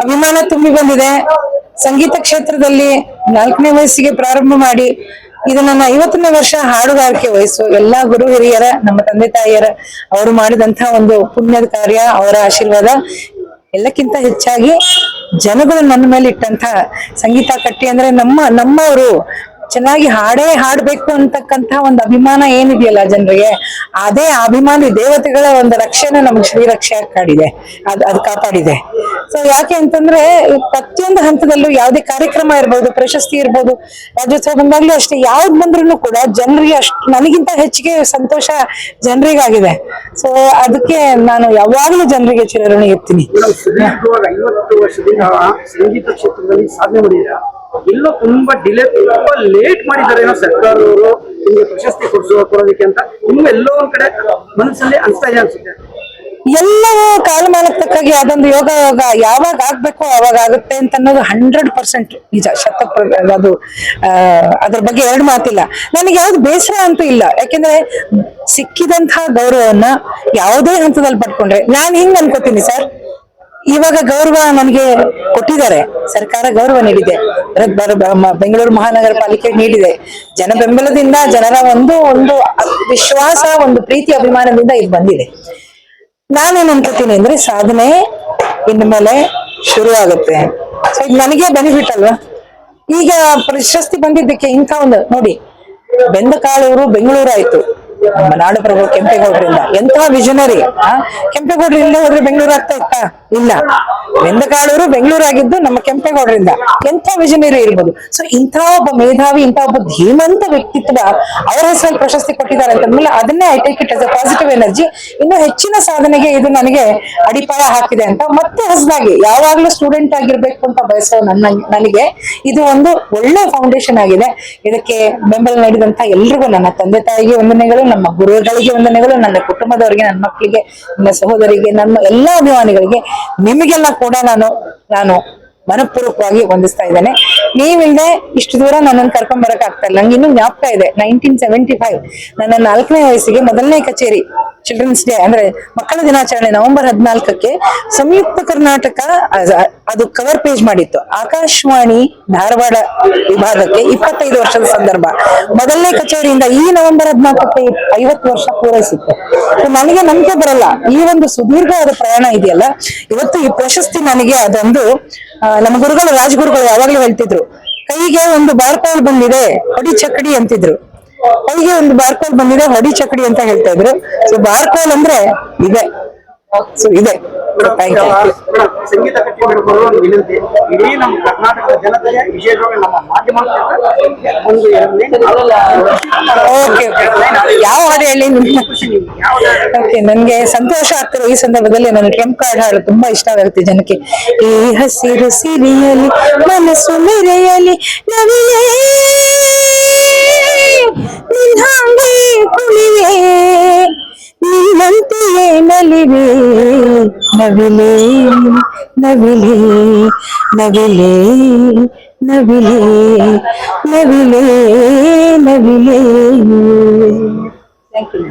ಅಭಿಮಾನ ತುಂಬಿ ಬಂದಿದೆ. ಸಂಗೀತ ಕ್ಷೇತ್ರದಲ್ಲಿ ನಾಲ್ಕನೇ ವಯಸ್ಸಿಗೆ ಪ್ರಾರಂಭ ಮಾಡಿ, ಇದು ನನ್ನ ಐವತ್ತನೇ ವರ್ಷ ಹಾಡುಗಾರಿಕೆ ವಯಸ್ಸು. ಎಲ್ಲಾ ಗುರು ಹಿರಿಯರ, ನಮ್ಮ ತಂದೆ ತಾಯಿಯರ, ಅವರು ಮಾಡಿದಂತಹ ಒಂದು ಪುಣ್ಯದ ಕಾರ್ಯ, ಅವರ ಆಶೀರ್ವಾದ. ಎಲ್ಲಕ್ಕಿಂತ ಹೆಚ್ಚಾಗಿ ಜನಗಳು ನನ್ನ ಮೇಲೆ ಇಟ್ಟಂತ ಸಂಗೀತ ಕಟ್ಟಿ ಅಂದ್ರೆ ನಮ್ಮ ನಮ್ಮವರು ಚೆನ್ನಾಗಿ ಹಾಡೇ ಹಾಡ್ಬೇಕು ಅಂತಕ್ಕಂತ ಒಂದು ಅಭಿಮಾನ ಏನಿದೆಯಲ್ಲ ಜನರಿಗೆ, ಅದೇ ಅಭಿಮಾನಿ ದೇವತೆಗಳ ಒಂದು ರಕ್ಷಣೆ ನಮ್ಗೆ ಶ್ರೀರಕ್ಷೆ ಕಾಡಿದೆ, ಅದ್, ಅದು ಕಾಪಾಡಿದೆ. ಸೊ ಯಾಕೆ ಅಂತಂದ್ರೆ, ಪ್ರತಿಯೊಂದು ಹಂತದಲ್ಲೂ ಯಾವುದೇ ಕಾರ್ಯಕ್ರಮ ಇರ್ಬೋದು, ಪ್ರಶಸ್ತಿ ಇರ್ಬೋದು, ರಾಜ್ಯೋತ್ಸವ ಬಂದಾಗ್ಲೂ ಅಷ್ಟೇ, ಯಾವ್ದು ಬಂದ್ರು ಕೂಡ ಜನರಿಗೆ ಅಷ್ಟು, ನನಗಿಂತ ಹೆಚ್ಚಿಗೆ ಸಂತೋಷ ಜನರಿಗಾಗಿದೆ. ಸೊ ಅದಕ್ಕೆ ನಾನು ಯಾವಾಗಲೂ ಜನರಿಗೆ ಚಿರಋಣಿ ಇರ್ತೀನಿ. ಸಂಗೀತ ಕ್ಷೇತ್ರದಲ್ಲಿ ಸಾಧನೆ ಮಾಡಿದ್ದೀರಾ? ಎಲ್ಲೋ ತುಂಬಾ ಡಿಲೇ ತುಂಬಾ ಲೇಟ್ ಮಾಡಿದ್ದಾರೆ ಏನೋ ಸರ್ಕಾರದವರು, ನಿಮ್ಗೆ ಪ್ರಶಸ್ತಿ ಕೊಡಿಸುವ ಕೊಡೋದಕ್ಕೆ ಅಂತ ಇನ್ನೂ ಎಲ್ಲೋ ಒಂದ್ ಕಡೆ ಮನಸ್ಸಲ್ಲಿ ಅನಿಸ್ತಾ ಇದೆ ಅನ್ಸುತ್ತೆ. ಎಲ್ಲವೂ ಕಾಲಮಾನಕ್ಕೆ ತಕ್ಕಾಗಿ ಅದೊಂದು ಯೋಗ ಯೋಗ ಯಾವಾಗ ಆಗ್ಬೇಕು ಅವಾಗ ಆಗುತ್ತೆ ಅಂತ ಅನ್ನೋದು ಹಂಡ್ರೆಡ್ ಪರ್ಸೆಂಟ್ ನಿಜ. ಶತ ಅದು ಅದ್ರ ಬಗ್ಗೆ ಎರಡು ಮಾತಿಲ್ಲ. ನನಗೆ ಯಾವ್ದು ಬೇಸರ ಅಂತೂ ಇಲ್ಲ. ಯಾಕೆಂದ್ರೆ ಸಿಕ್ಕಿದಂತಹ ಗೌರವವನ್ನ ಯಾವುದೇ ಹಂತದಲ್ಲಿ ಪಡ್ಕೊಂಡ್ರೆ, ನಾನು ಹಿಂಗ್ ಅನ್ಕೋತೀನಿ ಸರ್. ಇವಾಗ ಗೌರವ ನನಗೆ ಕೊಟ್ಟಿದ್ದಾರೆ. ಸರ್ಕಾರ ಗೌರವ ನೀಡಿದೆ. ಬೆಂಗಳೂರು ಮಹಾನಗರ ಪಾಲಿಕೆ ನೀಡಿದೆ. ಜನ ಬೆಂಬಲದಿಂದ ಜನರ ಒಂದು ಒಂದು ವಿಶ್ವಾಸ, ಒಂದು ಪ್ರೀತಿ, ಅಭಿಮಾನದಿಂದ ಇದು ಬಂದಿದೆ. ನಾನೇನ್ ಅನ್ಕೋತೀನಿ ಅಂದ್ರೆ ಸಾಧನೆ ಇನ್ನು ಮೇಲೆ ಶುರು ಆಗುತ್ತೆ ಇದು ನನಗೆ ಬೆನಿಫಿಟ್ ಅಲ್ವಾ? ಈಗ ಪ್ರಶಸ್ತಿ ಬಂದಿದ್ದಕ್ಕೆ ಇಂಥ ಒಂದು, ನೋಡಿ, ಬೆಂದ ಕಾಳೂರು ಬೆಂಗಳೂರು ಆಯ್ತು. ನಮ್ಮ ನಾಡಪ್ರಭು ಕೆಂಪೇಗೌಡರಿಂದ. ಎಂತಹ ವಿಷನರಿ ಕೆಂಪೇಗೌಡರಿಂದ ಹೋದ್ರೆ ಬೆಂಗಳೂರು ಆಗ್ತಾ ಇತ್ತಾ? ಇಲ್ಲ. ಬೆಂದಕಾಳೂರು ಬೆಂಗಳೂರು ಆಗಿದ್ದು ನಮ್ಮ ಕೆಂಪೇಗೌಡರಿಂದ. ಎಂಥ ವಿಷನರಿ ಇರ್ಬೋದು. ಸೊ ಇಂಥ ಒಬ್ಬ ಮೇಧಾವಿ, ಇಂಥ ಒಬ್ಬ ಧೀಮಂತ ವ್ಯಕ್ತಿತ್ವ ಅವರ ಹೆಸರಲ್ಲಿ ಪ್ರಶಸ್ತಿ ಕೊಟ್ಟಿದ್ದಾರೆ ಅಂತಂದ್ಮೇಲೆ ಅದನ್ನೇ I take it as a positive energy ಇನ್ನು ಹೆಚ್ಚಿನ ಸಾಧನೆಗೆ ಇದು ನನಗೆ ಅಡಿಪಾಯ ಹಾಕಿದೆ ಅಂತ ಮತ್ತೆ ಹೊಸದಾಗಿ ಯಾವಾಗ್ಲೂ ಸ್ಟೂಡೆಂಟ್ ಆಗಿರ್ಬೇಕು ಅಂತ ಬಯಸೋ ನನ್ನ, ನನಗೆ ಇದು ಒಂದು ಒಳ್ಳೆ ಫೌಂಡೇಶನ್ ಆಗಿದೆ. ಇದಕ್ಕೆ ಬೆಂಬಲ ನೀಡಿದಂತ ಎಲ್ರಿಗೂ ನನ್ನ ತಂದೆ ತಾಯಿಗೆ ವಂದನೆಗಳು, ನಮ್ಮ ಗುರುಗಳಿಗೆ ವಂದನೆಗಳು, ನನ್ನ ಕುಟುಂಬದವರಿಗೆ, ನನ್ನ ಮಕ್ಕಳಿಗೆ, ನನ್ನ ಸಹೋದರಿಗೆ, ನನ್ನ ಎಲ್ಲಾ ಅಭಿಮಾನಿಗಳಿಗೆ ನಿಮಗೆಲ್ಲ ಕೂಡ ನಾನು ನಾನು ಮನಪೂರ್ವಕವಾಗಿ ವಂದಿಸ್ತಾ ಇದ್ದೇನೆ. ನೀವಿಲ್ಲದೆ ಇಷ್ಟು ದೂರ ನನ್ನನ್ನು ಕರ್ಕೊಂಡ್ ಬರಕ್ ಆಗ್ತಾ ಇಲ್ಲ. ನಂಗೆ ಇನ್ನೂ ಜ್ಞಾಪಕ ಇದೆ ನೈನ್ಟೀನ್ ಸೆವೆಂಟಿ ಫೈವ್ ನನ್ನ ನಾಲ್ಕನೇ ವಯಸ್ಸಿಗೆ ಮೊದಲನೇ ಕಚೇರಿ ಚಿಲ್ಡ್ರನ್ಸ್ ಡೇ ಅಂದ್ರೆ ಮಕ್ಕಳ ದಿನಾಚರಣೆ ನವೆಂಬರ್ ಹದಿನಾಲ್ಕಕ್ಕೆ ಸಂಯುಕ್ತ ಕರ್ನಾಟಕ ಅದು ಕವರ್ ಪೇಜ್ ಮಾಡಿತ್ತು. ಆಕಾಶವಾಣಿ ಧಾರವಾಡ ವಿಭಾಗಕ್ಕೆ ಇಪ್ಪತ್ತೈದು ವರ್ಷದ ಸಂದರ್ಭ. ಮೊದಲನೇ ಕಚೇರಿಯಿಂದ ಈ ನವೆಂಬರ್ ಹದಿನಾಲ್ಕಕ್ಕೆ ಐವತ್ತು ವರ್ಷ ಪೂರೈಸಿತ್ತು. ನನಗೆ ನಂಬಿಕೆ ಬರಲ್ಲ. ಈ ಒಂದು ಸುದೀರ್ಘವಾದ ಪ್ರಯಾಣ ಇದೆಯಲ್ಲ, ಇವತ್ತು ಈ ಪ್ರಶಸ್ತಿ ನನಗೆ ಅದೊಂದು ನಮ್ಮ ಗುರುಗಳು ರಾಜಗುರುಗಳು ಯಾವಾಗ್ಲೂ ಹೇಳ್ತಿದ್ರು, ಕೈಗೆ ಒಂದು ಬಾರ್ಕೋಲ್ ಬಂದಿದೆ, ಹೊಡಿ ಚಕ್ಕಡಿ ಅಂತಿದ್ರು. ಕೈಗೆ ಒಂದು ಬಾರ್ಕೋಲ್ ಬಂದಿದೆ, ಹೊಡಿ ಚಕ್ಕಡಿ ಅಂತ ಹೇಳ್ತಾ ಇದ್ರು. ಸೊ ಬಾರ್ಕೋಲ್ ಅಂದ್ರೆ ಇದೆ. ಸೊ ಇದೆ. ಸಂಗೀತ ಕಟ್ಟಿ ಒಂದು ವಿನಂತಿ. ಇಡೀ ನಮ್ಮ ಕರ್ನಾಟಕದ ಜನತೆಯ ವಿಶೇಷವಾಗಿ ನಮ್ಮ ಮಾಧ್ಯಮ ಒಂದು ಯಾವ ಹಾಡು ಹೇಳಿ? ಓಕೆ ನನ್ಗೆ ಸಂತೋಷ ಆಗ್ತಿರೋ ಈ ಸಂದರ್ಭದಲ್ಲಿ ನನಗೆ ಕೆಂಪು ಕಾರ್ಡ್ ಹಾಡು ತುಂಬಾ ಇಷ್ಟವಾಗುತ್ತೆ ಜನಕ್ಕೆ. ಈ ಹಸಿರು ಸಿರಿಯಲಿ ಮನಸ್ಸು ಮೆರೆಯಲಿ ನವಿಲೇ நவிலே நவிலே நவிலே நவிலே நவிலே நவிலே நவிலே தேங்க்யூ